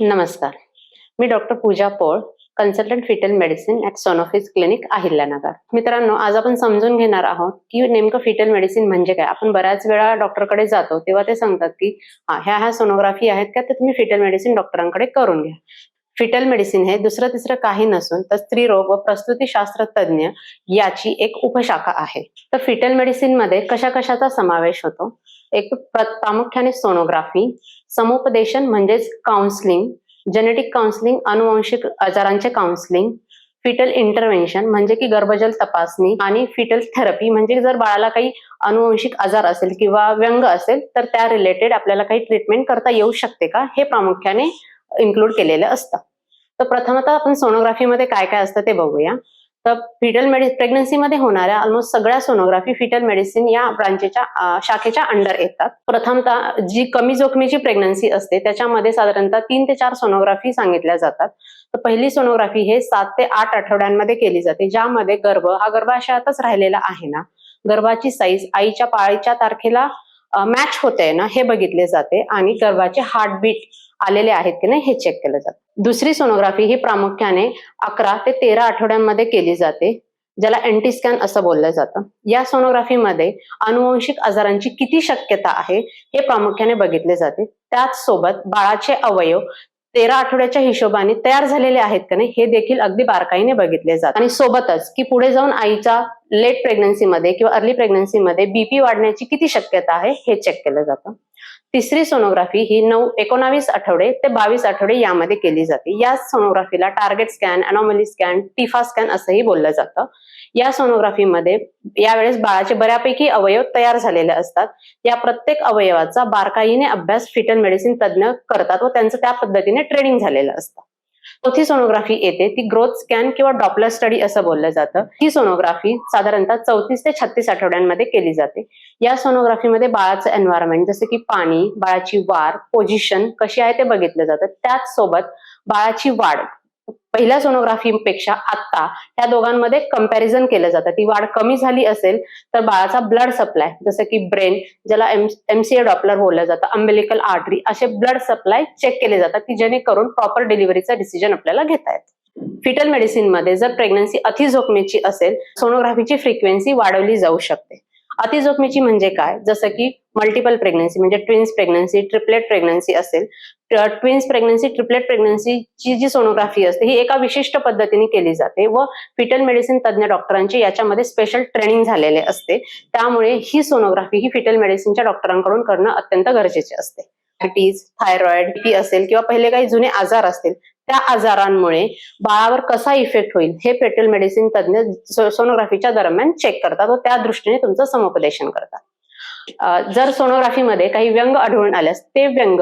नमस्कार. मी doctor Pooja Pol consultant fetal medicine at Sonofis clinic Ahilyanagar. मित्रांनो आज आपण समजून घेणार आहोत की नेमकं फिटल मेडिसिन म्हणजे काय? आपण बऱ्याच वेळा डॉक्टरकडे जातो तेव्हा ते सांगतात की ह्या ह्या सोनोग्राफी आहेत का? तर तुम्ही फिटल मेडिसिन डॉक्टरांकडे करून घ्या. फिटल मेडिसिन हे दुसरं तिसरं काही नसून तर स्त्रीरोग व प्रस्तुतीशास्त्र तज्ज्ञ याची एक उपशाखा आहे. तर फिटल मेडिसिनमध्ये कशा कशाचा समावेश होतो? एक प्रामुख्याने सोनोग्राफी समुपदेशन म्हणजेच काउन्सलिंग जेनेटिक काउन्सलिंग अनुवंशिक आजारांचे काउन्सलिंग फिटल इंटरव्हेन्शन म्हणजे की गर्भजल तपासणी आणि फिटल थेरपी म्हणजे जर बाळाला काही अनुवंशिक आजार असेल किंवा व्यंग असेल तर त्या रिलेटेड आपल्याला काही ट्रीटमेंट करता येऊ शकते का? हे प्रामुख्याने इन्क्लूड केलेलं असतं. तर प्रथमतः आपण सोनोग्राफीमध्ये काय काय असतं ते बघूया. तर फिटल मेडि प्रेग्नन्सीमध्ये होणाऱ्या ऑलमोस्ट सगळ्या सोनोग्राफी फिटल मेडिसिन या ब्रांचेच्या शाखेच्या अंडर येतात. प्रथमतः जी कमी जोखमीची प्रेग्नन्सी असते त्याच्यामध्ये साधारणतः तीन ते चार सोनोग्राफी सांगितल्या जातात. तर पहिली सोनोग्राफी हे सात ते आठ आठवड्यांमध्ये केली जाते ज्यामध्ये गर्भ हा गर्भाशयातच राहिलेला आहे ना. गर्भाची साईज आईच्या पाळीच्या तारखेला मॅच होते ना हे बघितले जाते. आणि गर्भाचे हार्टबीट आलेले आहेत की नाही हे चेक केलं जातं. दुसरी सोनोग्राफी ही प्रामुख्याने अकरा ते तेरा आठवड्यांमध्ये केली जाते ज्याला अँटी स्कॅन असं बोललं जातं. या सोनोग्राफीमध्ये अनुवंशिक आजारांची किती शक्यता आहे हे प्रामुख्याने बघितले जाते. त्याच सोबत बाळाचे अवयव तेरा आठवड्याच्या हिशोबाने तयार झालेले आहेत का नाही हे देखील अगदी बारकाईने बघितले जात आणि सोबतच की पुढे जाऊन आईच्या लेट प्रेग्नन्सीमध्ये किंवा अर्ली प्रेग्नन्सीमध्ये बीपी वाढण्याची किती शक्यता आहे हे चेक केलं जातं. तिसरी सोनोग्राफी ही नऊ एकोणावीस आठवडे ते बावीस आठवडे यामध्ये केली जाते. या सोनोग्राफीला target scan anomaly scan TIFFA scan असंही बोललं जातं. या सोनोग्राफीमध्ये यावेळेस बाळाचे बऱ्यापैकी अवयव तयार झालेले असतात. या प्रत्येक अवयवाचा बारकाईने अभ्यास फिटल मेडिसिन तज्ज्ञ करतात व त्यांचं त्या पद्धतीने ट्रेनिंग झालेलं असतं. चौथी सोनोग्राफी येते ती ग्रोथ स्कॅन किंवा डॉपलर स्टडी असं बोललं जातं. ही सोनोग्राफी साधारणतः चौतीस ते छत्तीस आठवड्यांमध्ये केली जाते. या सोनोग्राफीमध्ये बाळाचं एन्व्हायरमेंट जसं की पाणी बाळाची वार पोझिशन कशी आहे ते बघितलं जातं. त्याच सोबत बाळाची वाढ पहिल्या सोनोग्राफीपेक्षा आत्ता ह्या दोघांमध्ये कंपॅरिझन केलं जातं. ती वाढ कमी झाली असेल तर बाळाचा ब्लड सप्लाय जसं की ब्रेन ज्याला एम एमसीए डॉपलर बोललं जातं अम्बेलिकल आर्टरी असे ब्लड सप्लाय चेक केले जातात की जेणेकरून प्रॉपर डिलिव्हरीचा डिसिजन आपल्याला घेता येतो. फिटल मेडिसिनमध्ये जर प्रेग्नन्सी अतिजोखमीची असेल सोनोग्राफीची फ्रिक्वेन्सी वाढवली जाऊ शकते. अतिजोखमीची म्हणजे काय? जसं की मल्टिपल प्रेग्नन्सी म्हणजे ट्विन्स प्रेग्नन्सी ट्रिपलेट प्रेग्नन्सी असेल ट्विन्स प्रेग्नन्सी ट्रिपलेट प्रेग्नन्सीची जी सोनोग्राफी असते ही एका विशिष्ट पद्धतीने केली जाते व फिटल मेडिसिन तज्ज्ञ डॉक्टरांची याच्यामध्ये स्पेशल ट्रेनिंग झालेले असते. त्यामुळे ही सोनोग्राफी ही फिटल मेडिसिनच्या डॉक्टरांकडून करणं अत्यंत गरजेचे असते. डायबिटीज थायरॉइड बी असेल किंवा पहिले काही जुने आजार असतील त्या आजारांमुळे बाळावर कसा इफेक्ट होईल हे फेटल मेडिसिन तज्ज्ञ सोनोग्राफीच्या दरम्यान चेक करतात व त्या दृष्टीने तुमचं समुपदेशन करतात. जर सोनोग्राफीमध्ये काही व्यंग आढळून आल्यास ते व्यंग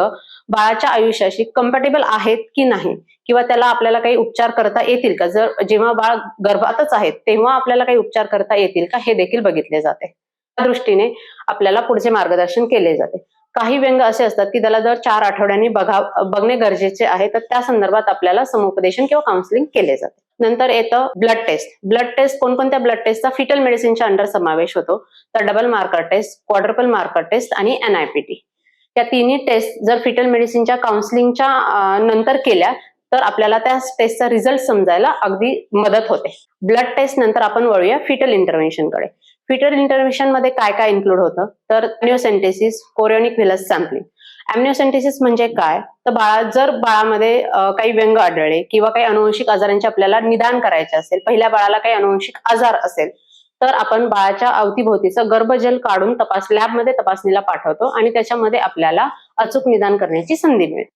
बाळाच्या आयुष्याशी कम्पॅटेबल आहेत की नाही? किंवा त्याला आपल्याला काही उपचार करता येतील का? जर जेव्हा बाळ गर्भातच आहेत तेव्हा आपल्याला काही उपचार करता येतील का? हे देखील बघितले जाते. त्या दृष्टीने आपल्याला पुढचे मार्गदर्शन केले जाते. काही व्यंग असे असतात की त्याला जर चार आठवड्यांनी बघा बघणे गरजेचे आहे तर त्या संदर्भात आपल्याला समुपदेशन किंवा काउन्सिलिंग केले जाते. नंतर येतं ब्लड टेस्ट ब्लड टेस्ट कोणकोणत्या ब्लड टेस्टचा फिटल मेडिसिनच्या अंडर समावेश होतो. तर double marker test quadruple marker test आणि एनआयपीटी या तिन्ही टेस्ट जर फिटल मेडिसिनच्या काउन्सिलिंगच्या नंतर केल्या तर आपल्याला त्या टेस्टचा रिझल्ट समजायला अगदी मदत होते. ब्लड टेस्ट नंतर आपण वळूया फिटल इंटरव्हेन्शनकडे फिटल इंटरव्हेन्शनमध्ये काय काय इन्क्लूड होतं? तर न्यूसेंटेसिस कोरियोनिक व्हिलस सॅम्पलिंग अॅम्निओसेंटेसिस म्हणजे काय? तर बाळा जर बाळामध्ये काही व्यंग आढळले किंवा काही अनुवंशिक आजारांचे आपल्याला निदान करायचे असेल पहिल्या बाळाला काही अनुवंशिक आजार असेल तर आपण बाळाच्या अवतीभोवतीचं गर्भजल काढून तपास लॅबमध्ये तपासणीला पाठवतो आणि त्याच्यामध्ये आपल्याला अचूक निदान करण्याची संधी मिळते.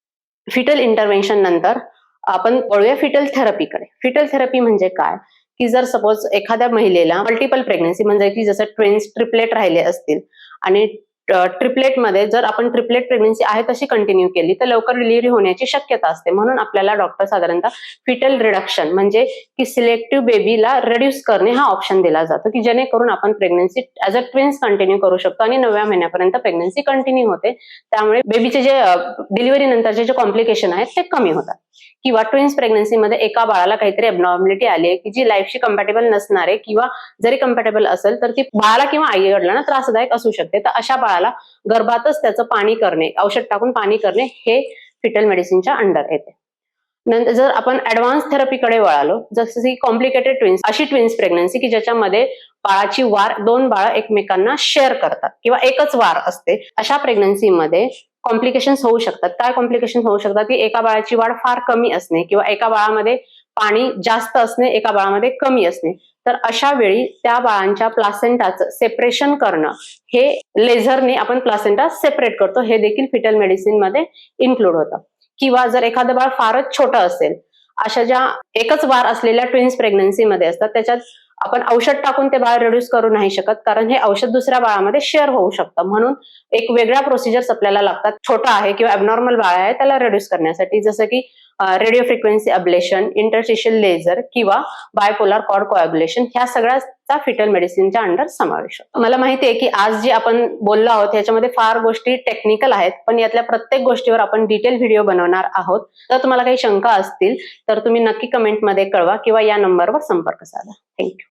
फिटल इंटरव्हेन्शन नंतर आपण वळूया फिटल थेरपीकडे फिटल थेरपी म्हणजे काय? की जर सपोज एखाद्या महिलेला मल्टिपल प्रेग्नन्सी म्हणजे की जसं ट्विन्स ट्रिपलेट राहिले असतील आणि ट्रिपलेटमध्ये जर आपण ट्रिपलेट प्रेग्नन्सी आहे तशी कंटिन्यू केली तर लवकर डिलिव्हरी होण्याची शक्यता असते. म्हणून आपल्याला डॉक्टर साधारणतः फिटल रिडक्शन म्हणजे की सिलेक्टिव्ह बेबीला रिड्यूस करणे हा ऑप्शन दिला जातो की जेणेकरून आपण pregnancy as a twins continue करू शकतो आणि नवव्या महिन्यापर्यंत प्रेग्नन्सी कंटिन्यू होते. त्यामुळे बेबीचे जे डिलिव्हरी नंतरचे जे कॉम्प्लिकेशन आहेत ते कमी होतात. किंवा ट्विन्स प्रेग्नन्सीमध्ये एका बाळाला काहीतरी अबनॉर्मलिटी आली आहे की जी लाईफशी कम्पॅटेबल नसणार आहे किंवा जरी कम्पॅटेबल असेल तर ती बाळाला किंवा आई वडिलांना त्रासदायक असू शकते. तर अशा बाळाला गर्भातच त्याचं पाणी करणे औषध टाकून पाणी करणे हे फिटल मेडिसिनच्या अंडर येते. नंतर जर आपण ऍडव्हान्स थेरपीकडे वळालो जसं की कॉम्प्लिकेटेड ट्विन्स अशी ट्विन्स प्रेग्नन्सी की ज्याच्यामध्ये बाळाची वार दोन बाळ एकमेकांना शेअर करतात किंवा एकच वार असते अशा प्रेग्नन्सीमध्ये कॉम्प्लिकेशन होऊ शकतात. काय कॉम्प्लिकेशन होऊ शकतात? की एका बाळाची वाढ फार कमी असणे किंवा एका बाळामध्ये पाणी जास्त असणे एका बाळामध्ये कमी असणे. तर अशा वेळी त्या बाळांच्या प्लासेंटाचं सेपरेशन करणं हे लेझरने आपण प्लासेंटा सेपरेट करतो. हे देखील फिटल मेडिसिनमध्ये इन्क्लूड होतं. किंवा जर एखादं बाळ फारच छोटं असेल अशा ज्या एकच वार असलेल्या ट्विन्स प्रेग्नन्सीमध्ये असतात त्याच्यात आपण औषध टाकून ते बाळ रिड्यूस करू नाही शकत कारण हे औषध दुसऱ्या बाळामध्ये शेअर होऊ शकतं. म्हणून एक वेगळ्या प्रोसिजर्स आपल्याला लागतात. छोटा आहे किंवा ॲबनॉर्मल बाळ आहे त्याला रिड्यूस करण्यासाठी. जसं की radio frequency ablation interstitial laser किंवा बायपोलर कॉर्ड कोॲब्युलेशन ह्या सगळ्याचा फिटल मेडिसिनच्या अंडर समावेश होतो. मला माहिती आहे की आज जी आपण बोललो आहोत याच्यामध्ये फार गोष्टी टेक्निकल आहेत पण यातल्या प्रत्येक गोष्टीवर आपण डिटेल व्हिडिओ बनवणार आहोत. तर तुम्हाला काही शंका असतील तर तुम्ही नक्की कमेंटमध्ये कळवा किंवा या नंबरवर संपर्क साधा. थँक्यू